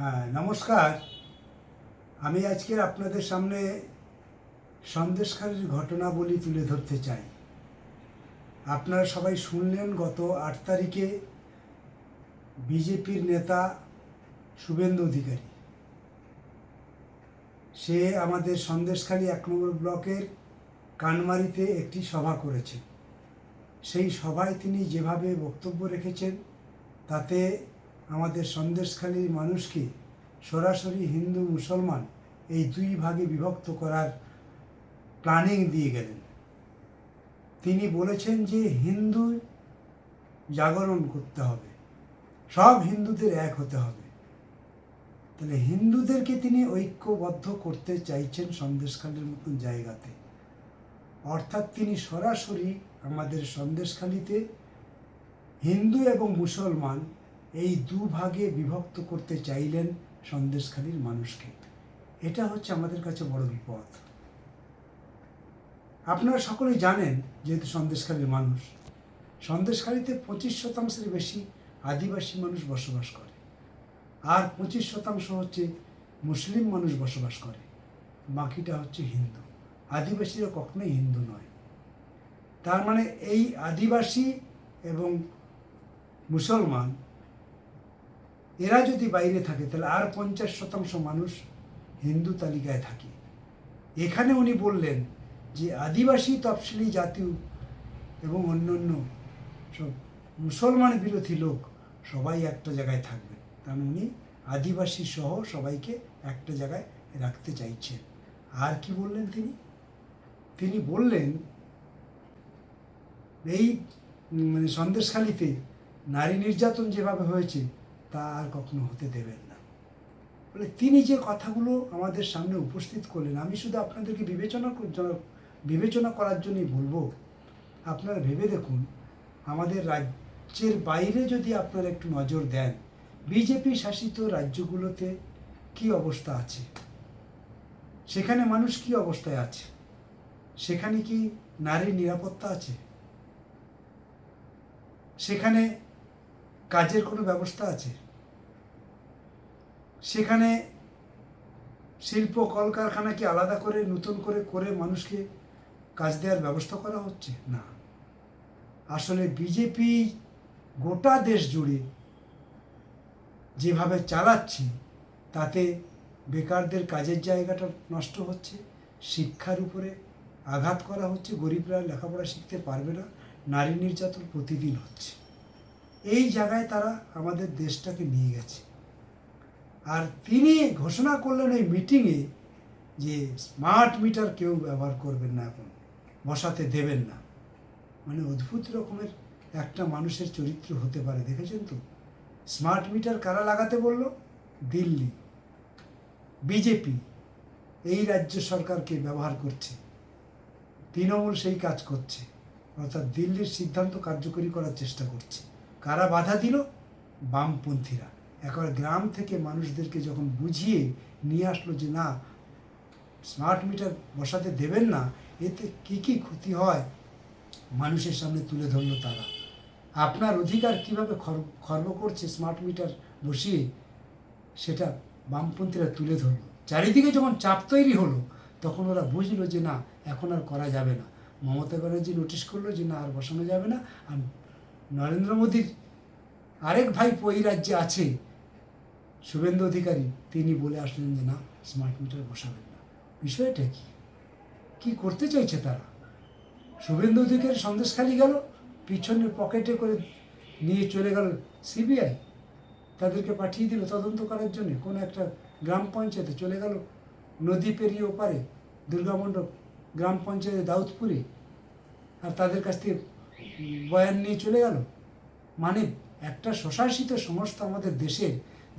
হ্যাঁ নমস্কার। আমি আজকের আপনাদের সামনে সন্দেশখালীর ঘটনাবলী তুলে ধরতে চাই। আপনারা সবাই শুনলেন গত আট তারিখে বিজেপির নেতা শুভেন্দু অধিকারী। সে আমাদের সন্দেশখালী এক নম্বর ব্লকের কানমারিতে একটি সভা করেছেন। সেই সভায় তিনি যেভাবে বক্তব্য রেখেছেন, তাতে আমাদের সন্দেশখালীর মানুষকে সরাসরি হিন্দু মুসলমান এই দুই ভাগে বিভক্ত করার প্ল্যানিং দিয়ে গেলেন। তিনি বলেছেন যে হিন্দু জাগরণ করতে হবে, সব হিন্দুদের এক হতে হবে। তাহলে হিন্দুদেরকে তিনি ঐক্যবদ্ধ করতে চাইছেন সন্দেশখালীর মতন জায়গাতে। অর্থাৎ তিনি সরাসরি আমাদের সন্দেশখালীতে হিন্দু এবং মুসলমান এই দুভাগে বিভক্ত করতে চাইলেন সন্দেশখালীর মানুষকে। এটা হচ্ছে আমাদের কাছে বড় বিপদ। আপনারা সকলেই জানেন, যেহেতু সন্দেশখালীর মানুষ, সন্দেশখালীতে পঁচিশ শতাংশের বেশি আদিবাসী মানুষ বসবাস করে। আর পঁচিশ শতাংশ হচ্ছে মুসলিম মানুষ বসবাস করে, বাকিটা হচ্ছে হিন্দু। আদিবাসীরা কখনোই হিন্দু নয়। তার মানে এই আদিবাসী এবং মুসলমান এরা যদি বাইরে থাকে, তাহলে আর পঞ্চাশ শতাংশ মানুষ হিন্দু তালিকায় থাকে। এখানে উনি বললেন যে আদিবাসী, তফসিলি জাতীয় এবং অন্যান্য সব মুসলমান বিরোধী লোক সবাই একটা জায়গায় থাকবেন কারণ উনি আদিবাসী সহ সবাইকে একটা জায়গায় রাখতে চাইছেন। আর কি বললেন তিনি? তিনি বললেন, এই মানে সন্দেশখালিতে নারী নির্যাতন যেভাবে হয়েছে তা আর কখনো হতে দেবেন না। বলে তিনি যে কথাগুলো আমাদের সামনে উপস্থিত করলেন, আমি শুধু আপনাদেরকে বিবেচনা বিবেচনা করার জন্যই বলব, আপনারা ভেবে দেখুন, আমাদের রাজ্যের বাইরে যদি আপনারা একটু নজর দেন, বিজেপি শাসিত রাজ্যগুলোতে কি অবস্থা আছে? সেখানে মানুষ কি অবস্থায় আছে? সেখানে কি নারীর নিরাপত্তা আছে? সেখানে কাজের কোনো ব্যবস্থা আছে? সেখানে শিল্প কলকারখানা কি আলাদা করে, নতুন করে করে মানুষকে কাজ দেওয়ার ব্যবস্থা করা হচ্ছে? না। আসলে বিজেপি গোটা দেশ জুড়ে যেভাবে চালাচ্ছে, তাতে বেকারদের কাজের জায়গাটা নষ্ট হচ্ছে, শিক্ষার উপরে আঘাত করা হচ্ছে, গরিবরা লেখাপড়া শিখতে পারবে না, নারী নির্যাতন প্রতিদিন হচ্ছে। এই জায়গায় তারা আমাদের দেশটাকে নিয়ে গেছে। আর তিনি ঘোষণা করলেন এই মিটিংয়ে যে স্মার্ট মিটার কেউ ব্যবহার করবেন না এখন, বসাতে দেবেন না। মানে অদ্ভুত রকমের একটা মানুষের চরিত্র হতে পারে, দেখেছেন তো? স্মার্ট মিটার কারা লাগাতে বলল? দিল্লি। বিজেপি, এই রাজ্য সরকারকে ব্যবহার করছে। তৃণমূল সেই কাজ করছে, অর্থাৎ দিল্লির সিদ্ধান্ত কার্যকরী করার চেষ্টা করছে। কারা বাধা দিল? বামপন্থীরা। একবার গ্রাম থেকে মানুষদেরকে যখন বুঝিয়ে নিয়ে আসলো যে, না স্মার্ট মিটার বসাতে দেবেন না, এতে কি কি ক্ষতি হয়? মানুষের সামনে তুলে ধরলো তারা। আপনার অধিকার কীভাবে খর্ব করছে স্মার্ট মিটার বসিয়ে? সেটা বামপন্থীরা তুলে ধরলো। চারিদিকে যখন চাপ তৈরি হলো, তখন ওরা বুঝলো যে, না, এখন আর করা যাবে না। মমতা ব্যানার্জি নোটিশ করল যে, না, আর বসানো যাবে না। আর নরেন্দ্র মোদীর আরেক ভাই ওই রাজ্যে আছে। শুভেন্দু অধিকারী, তিনি বলে আসলেন যে, না স্মার্ট মিটার বসাবেন না। বিষয়টা কি? কি করতে চাইছে তারা? শুভেন্দু অধিকারী সন্দেশ খালি গেল পিছনের পকেটে করে নিয়ে চলে গেল সিবিআই। তাদেরকে পাঠিয়ে দিল তদন্ত করার জন্য। কোনো একটা গ্রাম পঞ্চায়েতে চলে গেল নদী পেরিয়ে ওপারে, দুর্গামণ্ডপ গ্রাম পঞ্চায়েতে দাউদপুরে। আর তাদের কাছ থেকে বয়ান নিয়ে চলে গেল। মানে একটা স্বশাসিত সংস্থা আমাদের দেশের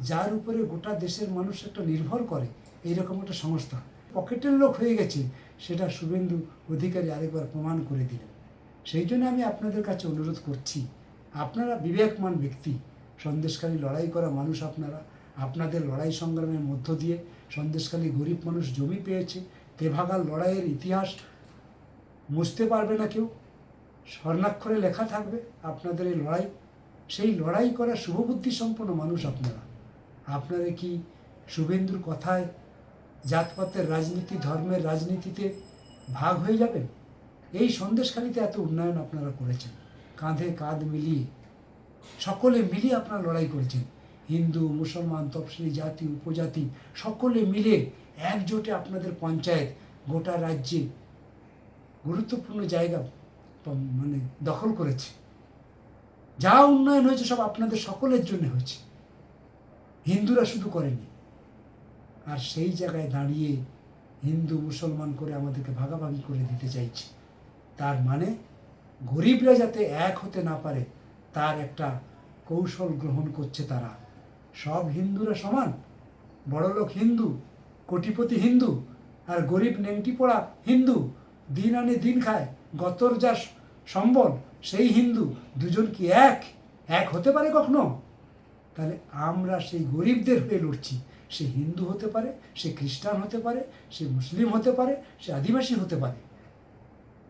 যার উপরে গোটা দেশের মানুষ একটা নির্ভর করে, এইরকম একটা সংস্থা। পকেটের লোক হয়ে গেছে, সেটা শুভেন্দু অধিকারী আরেকবার প্রমাণ করে দিলেন। সেই জন্য আমি আপনাদের কাছে অনুরোধ করছি, আপনারা বিবেকমান ব্যক্তি সন্দেশকারী লড়াই করা মানুষ আপনারা, আপনাদের লড়াই সংগ্রামের মধ্য দিয়ে সন্দেশকালী গরিব মানুষ জমি পেয়েছে তেভাগার লড়াইয়ের ইতিহাস মুছতে পারবে না কেউ। স্বর্ণাক্ষরে লেখা থাকবে আপনাদের এই লড়াই। সেই লড়াই করা শুভবুদ্ধি সম্পন্ন মানুষ আপনারা। আপনারা কি শুভেন্দুর কথায় জাতপাতের রাজনীতি, ধর্মের রাজনীতিতে ভাগ হয়ে যাবেন এই সন্দেশখালিতে এত উন্নয়ন আপনারা করেছেন। কাঁধে কাঁধ মিলিয়ে, সকলে মিলিয়ে আপনারা লড়াই করেছেন। হিন্দু, মুসলমান, তফসিলি জাতি, উপজাতি, সকলে মিলে একজোটে আপনাদের পঞ্চায়েত গোটা রাজ্যে গুরুত্বপূর্ণ জায়গা মানে দখল করেছে। যা উন্নয়ন হয়েছে সব আপনাদের সকলের জন্য হয়েছে। হিন্দুরা শুধু করেনি। আর সেই জায়গায় দাঁড়িয়ে হিন্দু মুসলমান করে আমাদেরকে ভাগাভাগি করে দিতে চাইছে। তার মানে গরিবরা যাতে এক হতে না পারে, তার একটা কৌশল গ্রহণ করছে তারা। সব হিন্দুরা সমান। বড়লোক হিন্দু, কোটিপতি হিন্দু, আর গরিব নেংটি পড়া হিন্দু, দিন আনে দিন খায়, গতর যা সম্বল, সেই হিন্দু, দুজন কি এক? এক হতে পারে কখনো? তাহলে আমরা সেই গরিবদের হয়ে লড়ছি। সে হিন্দু হতে পারে, সে খ্রিস্টান হতে পারে, সে মুসলিম হতে পারে, সে আদিবাসী হতে পারে।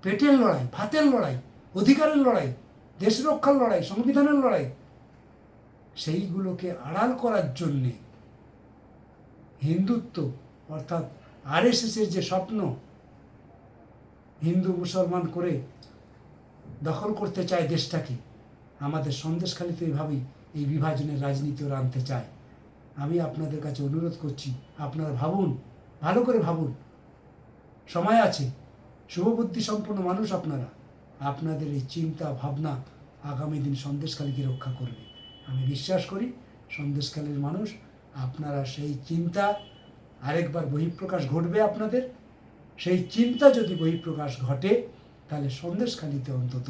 পেটের লড়াই, ভাতের লড়াই, অধিকারের লড়াই, দেশ রক্ষার লড়াই, সংবিধানের লড়াই, সেইগুলোকে আড়াল করার জন্যে হিন্দুত্ব, অর্থাৎ আরএসএসের যে স্বপ্ন, হিন্দু মুসলমান করে দখল করতে চায় দেশটাকে। আমাদের সন্দেশখালিতে এইভাবেই এই বিভাজনের রাজনীতি ওরা আনতে চায়। আমি আপনাদের কাছে অনুরোধ করছি, আপনারা ভাবুন, ভালো করে ভাবুন। সময় আছে, শুভবুদ্ধি সম্পন্ন মানুষ আপনারা। আপনাদের এই চিন্তা, ভাবনা আগামী দিন সন্দেশখালীকে রক্ষা করবে। আমি বিশ্বাস করি সন্দেশখালীর মানুষ, আপনারা সেই চিন্তা, আরেকবার বহিঃপ্রকাশ ঘটবে আপনাদের। সেই চিন্তা যদি বহিঃপ্রকাশ ঘটে তাহলে সন্দেশখালিতে অন্তত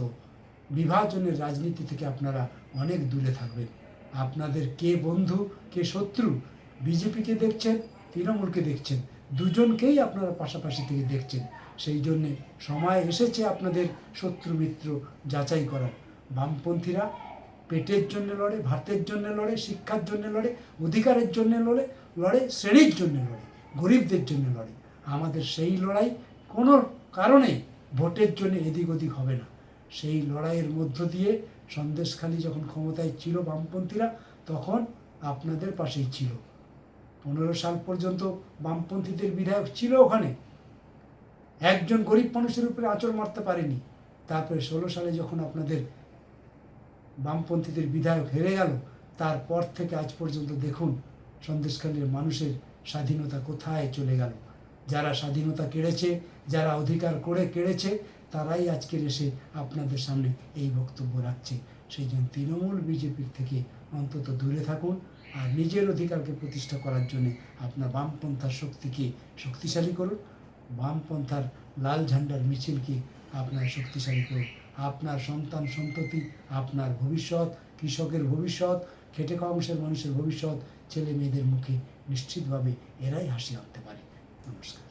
বিভাজনের রাজনীতি থেকে আপনারা অনেক দূরে থাকবেন। আপনাদের কে বন্ধু, কে শত্রু, বিজেপিকে দেখছেন, তৃণমূলকে দেখছেন, দুজনকেই আপনারা পাশাপাশি থেকে দেখছেন। সেই জন্যে সময় এসেছে আপনাদের শত্রু মিত্র যাচাই করার। বামপন্থীরা পেটের জন্য লড়ে, ভাতের জন্য লড়ে, শিক্ষার জন্য লড়ে, অধিকারের জন্য লড়ে লড়ে, শ্রেণির জন্য লড়ে, গরিবদের জন্য লড়ে। আমাদের সেই লড়াই কোনো কারণে ভোটের জন্য এদিক ওদিক হবে না। সেই লড়াইয়ের মধ্য দিয়ে সন্দেশখালী যখন ক্ষমতায় ছিল বামপন্থীরা, তখন আপনাদের পাশেই ছিল। পনেরো সাল পর্যন্ত বামপন্থীদের বিধায়ক ছিল ওখানে। একজন গরিব মানুষের উপরে আঁচড় মারতে পারেনি। তারপরে ষোলো সালে যখন আপনাদের বামপন্থীদের বিধায়ক হেরে গেল, তারপর থেকে আজ পর্যন্ত দেখুন সন্দেশখালীর মানুষের স্বাধীনতা কোথায় চলে গেল। যারা স্বাধীনতা কেড়েছে, যারা অধিকার করে কেড়েছে, তারাই আজকের এসে আপনাদের সামনে এই বক্তব্য রাখছে। সেই জন্য তৃণমূল বিজেপির থেকে অন্তত দূরে থাকুন আর নিজের অধিকারকে প্রতিষ্ঠা করার জন্য আপনার বামপন্থার শক্তিকে শক্তিশালী করুন। বামপন্থার লাল ঝান্ডার মিছিলকে আপনার শক্তিশালী করুন। আপনার সন্তান সন্ততি, আপনার ভবিষ্যৎ, কৃষকের ভবিষ্যৎ, খেটে খাওয়া মানুষের ভবিষ্যৎ, ছেলে মেয়েদের মুখে নিশ্চিতভাবে এরাই হাসি আনতে পারে। নমস্কার